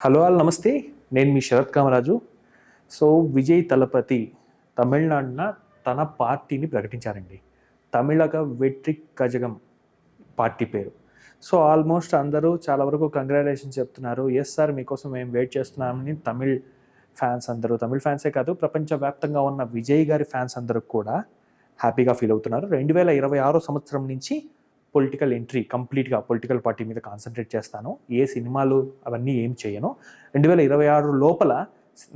Hello all నమస్తే. నేను మీ శరత్ కామరాజు. సో విజయ్ తలపతి తమిళనాడున తన పార్టీని ప్రకటించారండి. తమిళగ వెట్రి కజగం పార్టీ పేరు. సో ఆల్మోస్ట్ అందరూ చాలా వరకు కంగ్రాచులేషన్ చెప్తున్నారు. ఎస్ సార్ మీకోసం మేము వెయిట్ చేస్తున్నామని తమిళ్ ఫ్యాన్స్ అందరూ తమిళ్ ఫ్యాన్సే కాదు ప్రపంచవ్యాప్తంగా ఉన్న విజయ్ గారి ఫ్యాన్స్ అందరూ కూడా హ్యాపీగా ఫీల్ అవుతున్నారు. రెండు వేల ఇరవై ఆరో సంవత్సరం నుంచి పొలిటికల్ ఎంట్రీ కంప్లీట్గా పొలిటికల్ పార్టీ మీద కాన్సన్ట్రేట్ చేస్తాను. ఏ సినిమాలు అవన్నీ ఏం చేయను. రెండు వేల ఇరవై ఆరు లోపల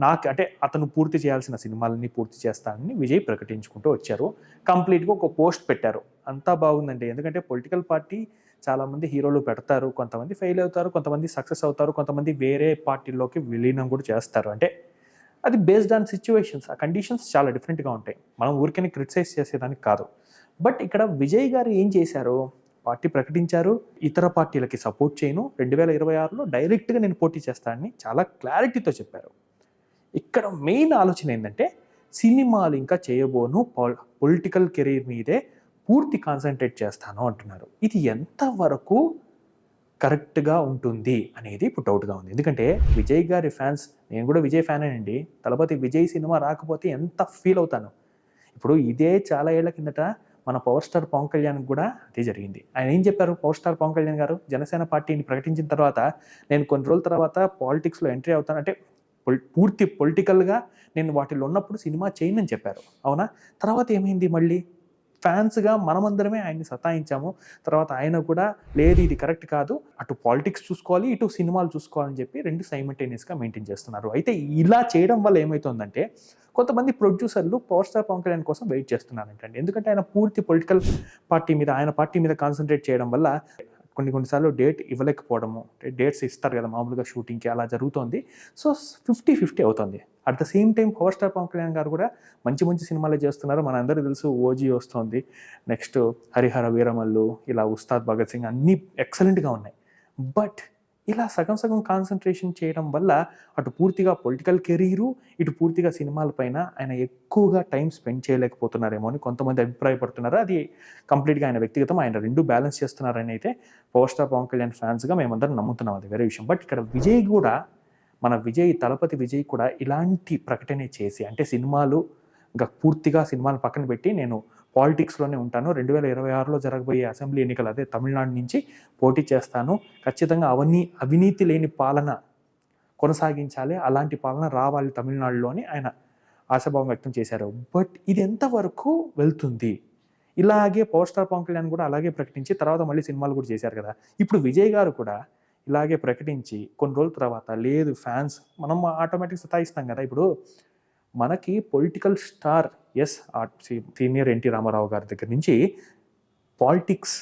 నాకు అంటే అతను పూర్తి చేయాల్సిన సినిమాలన్నీ పూర్తి చేస్తానని విజయ్ ప్రకటించుకుంటూ వచ్చారు. కంప్లీట్గా ఒక పోస్ట్ పెట్టారు. అంతా బాగుందండి. ఎందుకంటే పొలిటికల్ పార్టీ చాలామంది హీరోలు పెడతారు కొంతమంది ఫెయిల్ అవుతారు కొంతమంది సక్సెస్ అవుతారు కొంతమంది వేరే పార్టీలోకి విలీనం కూడా చేస్తారు. అంటే అది బేస్డ్ ఆన్ సిచ్యువేషన్స్ ఆ కండిషన్స్ చాలా డిఫరెంట్గా ఉంటాయి. మనం ఊరికనే క్రిటిసైజ్ చేసేదానికి కాదు. బట్ ఇక్కడ విజయ్ గారు ఏం చేశారు? పార్టీ ప్రకటించారు. ఇతర పార్టీలకి సపోర్ట్ చేయను. రెండు వేల ఇరవై ఆరులో డైరెక్ట్గా నేను పోటీ చేస్తానని చాలా క్లారిటీతో చెప్పారు. ఇక్కడ మెయిన్ ఆలోచన ఏంటంటే సినిమాలు ఇంకా చేయబోను. పొలిటికల్ కెరీర్ మీదే పూర్తి కాన్సన్ట్రేట్ చేస్తాను అంటున్నారు. ఇది ఎంతవరకు కరెక్ట్గా ఉంటుంది అనేది ఇప్పుడు డౌట్గా ఉంది. ఎందుకంటే విజయ్ గారి ఫ్యాన్స్ నేను కూడా విజయ్ ఫ్యాన్ అండి. తలపతి విజయ్ సినిమా రాకపోతే ఎంత ఫీల్ అవుతాను? ఇప్పుడు ఇదే చాలా ఏళ్ళ కిందట మన పవర్ స్టార్ పవన్ కళ్యాణ్ కూడా అదే జరిగింది. ఆయన ఏం చెప్పారు? పవర్ స్టార్ పవన్ కళ్యాణ్ గారు జనసేన పార్టీని ప్రకటించిన తర్వాత నేను కొన్ని రోజుల తర్వాత పాలిటిక్స్లో ఎంట్రీ అవుతాను. అంటే పూర్తి పొలిటికల్గా నేను వాటిలో ఉన్నప్పుడు సినిమా చేయనని చెప్పారు. అవునా? తర్వాత ఏమైంది మళ్ళీ? ఫ్యాన్స్గా మనమందరమే ఆయన్ని సతాయించాము. తర్వాత ఆయన కూడా లేదు ఇది కరెక్ట్ కాదు అటు పాలిటిక్స్ చూసుకోవాలి ఇటు సినిమాలు చూసుకోవాలని చెప్పి రెండు సైమల్టేనియస్గా మెయింటైన్ చేస్తున్నారు. అయితే ఇలా చేయడం వల్ల ఏమవుతుందంటే కొంతమంది ప్రొడ్యూసర్లు పవర్ స్టార్ పవన్ కళ్యాణ్ కోసం వెయిట్ చేస్తున్నారంటండి. ఎందుకంటే ఆయన పూర్తి పొలిటికల్ పార్టీ మీద ఆయన పార్టీ మీద కాన్సన్ట్రేట్ చేయడం వల్ల కొన్ని కొన్నిసార్లు డేట్ ఇవ్వలేకపోవడము డేట్స్ ఇస్తారు కదా మామూలుగా షూటింగ్కి అలా జరుగుతోంది. సో ఫిఫ్టీ ఫిఫ్టీ అవుతుంది. At the same time power star Pawan Kalyan garu కూడా మంచి మంచి సినిమాలు చేస్తున్నారు. మన అందరికీ తెలుసు ఓజీ వస్తుంది. నెక్స్ట్ హరిహర వీరమల్లు ఇలా ఉస్తాద్ భగత్ సింగ్ అన్నీ ఎక్సలెంట్గా ఉన్నాయి. బట్ ఇలా సగం సగం కాన్సన్ట్రేషన్ చేయడం వల్ల అటు పూర్తిగా పొలిటికల్ కెరీరు ఇటు పూర్తిగా సినిమాలపైన ఆయన ఎక్కువగా టైం స్పెండ్ చేయలేకపోతున్నారేమో అని కొంతమంది అభిప్రాయపడుతున్నారు. అది కంప్లీట్గా ఆయన వ్యక్తిగతం ఆయన రెండు బ్యాలెన్స్ చేస్తున్నారని అయితే పవర్ స్టార్ పవన్ కళ్యాణ్ ఫ్యాన్స్గా మేమందరం నమ్ముతున్నాం. అది వేరే విషయం. బట్ ఇక్కడ విజయ్ కూడా మన విజయ్ తలపతి విజయ్ కూడా ఇలాంటి ప్రకటన చేసి అంటే సినిమాలు ఇంకా పూర్తిగా సినిమాలు పక్కన పెట్టి నేను పాలిటిక్స్లోనే ఉంటాను. రెండు వేల ఇరవై ఆరులో జరగబోయే అసెంబ్లీ ఎన్నికలు అదే తమిళనాడు నుంచి పోటీ చేస్తాను. ఖచ్చితంగా అవన్నీ అవినీతి లేని పాలన కొనసాగించాలి. అలాంటి పాలన రావాలి తమిళనాడులోని ఆయన ఆశాభావం వ్యక్తం చేశారు. బట్ ఇది ఎంతవరకు వెళ్తుంది? ఇలాగే పవర్ స్టార్ పవన్ కళ్యాణ్ కూడా అలాగే ప్రకటించి తర్వాత మళ్ళీ సినిమాలు కూడా చేశారు కదా. ఇప్పుడు విజయ్ గారు కూడా ఇలాగే ప్రకటించి కొన్ని రోజుల తర్వాత లేదు ఫ్యాన్స్ మనం ఆటోమేటిక్ సతాయిస్తాం కదా. ఇప్పుడు మనకి political star as senior N T Rama Rao గారి దగ్గర నుంచి పాలిటిక్స్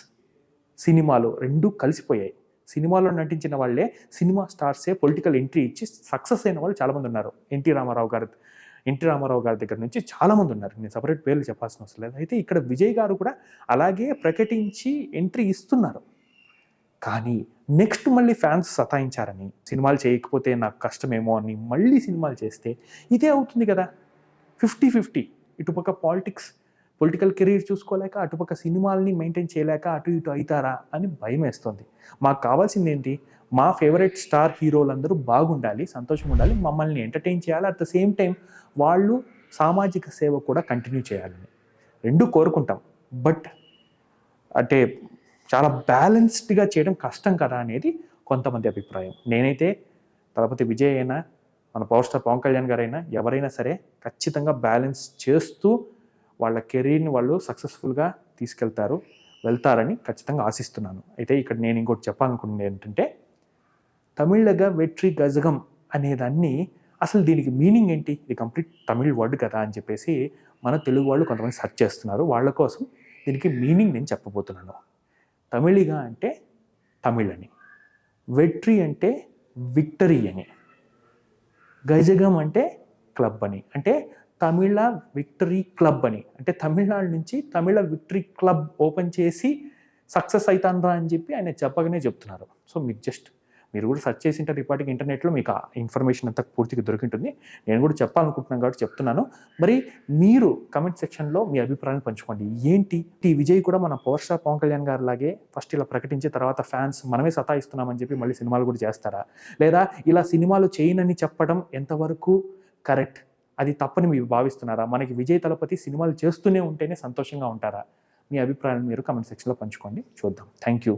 సినిమాలు రెండు కలిసిపోయాయి. సినిమాలో నటించిన వాళ్ళే సినిమా స్టార్సే పొలిటికల్ ఎంట్రీ ఇచ్చి సక్సెస్ అయిన వాళ్ళు చాలామంది ఉన్నారు. ఎన్టీ రామారావు గారు ఎన్టీ రామారావు గారి దగ్గర నుంచి చాలామంది ఉన్నారు. నేను సపరేట్ పేర్లు చెప్పాల్సిన అవసరం లేదు. అయితే ఇక్కడ విజయ్ గారు కూడా అలాగే ప్రకటించి ఎంట్రీ ఇస్తున్నారు. కానీ నెక్స్ట్ మళ్ళీ ఫ్యాన్స్ సతాయించారని సినిమాలు చేయకపోతే నాకు కష్టమేమో అని మళ్ళీ సినిమాలు చేస్తే ఇదే అవుతుంది కదా. ఫిఫ్టీ ఫిఫ్టీ ఇటుపక్క పాలిటిక్స్ పొలిటికల్ కెరీర్ చూసుకోలేక అటుపక్క సినిమాలని మెయింటైన్ చేయలేక అటు ఇటు అవుతారా అని భయం వేస్తుంది. మాకు కావాల్సింది ఏంటి? మా ఫేవరెట్ స్టార్ హీరోలందరూ బాగుండాలి సంతోషంగా ఉండాలి మమ్మల్ని ఎంటర్టైన్ చేయాలి అట్ ద సేమ్ టైం వాళ్ళు సామాజిక సేవ కూడా కంటిన్యూ చేయాలని. రెండు కోరుకుంటాం. బట్ అంటే చాలా బ్యాలెన్స్డ్గా చేయడం కష్టం కదా అనేది కొంతమంది అభిప్రాయం. నేనైతే తలపతి విజయ్ అయినా మన పవర్ స్టార్ పవన్ కళ్యాణ్ గారైనా ఎవరైనా సరే ఖచ్చితంగా బ్యాలెన్స్ చేస్తూ వాళ్ళ కెరీర్ని వాళ్ళు సక్సెస్ఫుల్గా తీసుకెళ్తారు వెళ్తారని ఖచ్చితంగా ఆశిస్తున్నాను. అయితే ఇక్కడ నేను ఇంకోటి చెప్పాలనుకున్నది ఏంటంటే తమిళగా వెట్రి గజగం అనేదాన్ని అసలు దీనికి మీనింగ్ ఏంటి? ఇది కంప్లీట్ తమిళ్ వర్డ్ కదా అని చెప్పేసి మన తెలుగు వాళ్ళు కొంతమంది సెర్చ్ చేస్తున్నారు. వాళ్ళ కోసం దీనికి మీనింగ్ నేను చెప్పబోతున్నాను. తమిళిగా అంటే తమిళ్ అని వెట్రి అంటే విక్టరీ అని. గజగం అంటే క్లబ్ అని. అంటే తమిళ విక్టరీ క్లబ్ అని. అంటే తమిళనాడు నుంచి తమిళ విక్టరీ క్లబ్ ఓపెన్ చేసి సక్సెస్ అవుతానరా అని చెప్పి ఆయన చెప్పగానే చెప్తున్నారు. సో మీకు జస్ట్ మీరు కూడా సెర్చ్ చేసి ఉంటారు. ఇప్పటికి ఇంటర్నెట్లో మీకు ఆ ఇన్ఫర్మేషన్ అంతా పూర్తిగా దొరికింటుంది. నేను కూడా చెప్పాలనుకుంటున్నాను కాబట్టి చెప్తున్నాను. మరి మీరు కమెంట్ సెక్షన్లో మీ అభిప్రాయాన్ని పంచుకోండి. ఏంటి? టీ విజయ్ కూడా మన పవర్ స్టార్ పవన్ కళ్యాణ్ గారు లాగే ఫస్ట్ ఇలా ప్రకటించి తర్వాత ఫ్యాన్స్ మనమే సతాయిస్తున్నామని చెప్పి మళ్ళీ సినిమాలు కూడా చేస్తారా? లేదా ఇలా సినిమాలు చేయనని చెప్పడం ఎంతవరకు కరెక్ట్ అది తప్పని మీరు భావిస్తున్నారా? మనకి విజయ్ తలపతి సినిమాలు చేస్తూనే ఉంటేనే సంతోషంగా ఉంటారా? మీ అభిప్రాయాన్ని మీరు కమెంట్ సెక్షన్లో పంచుకోండి. చూద్దాం. Thank you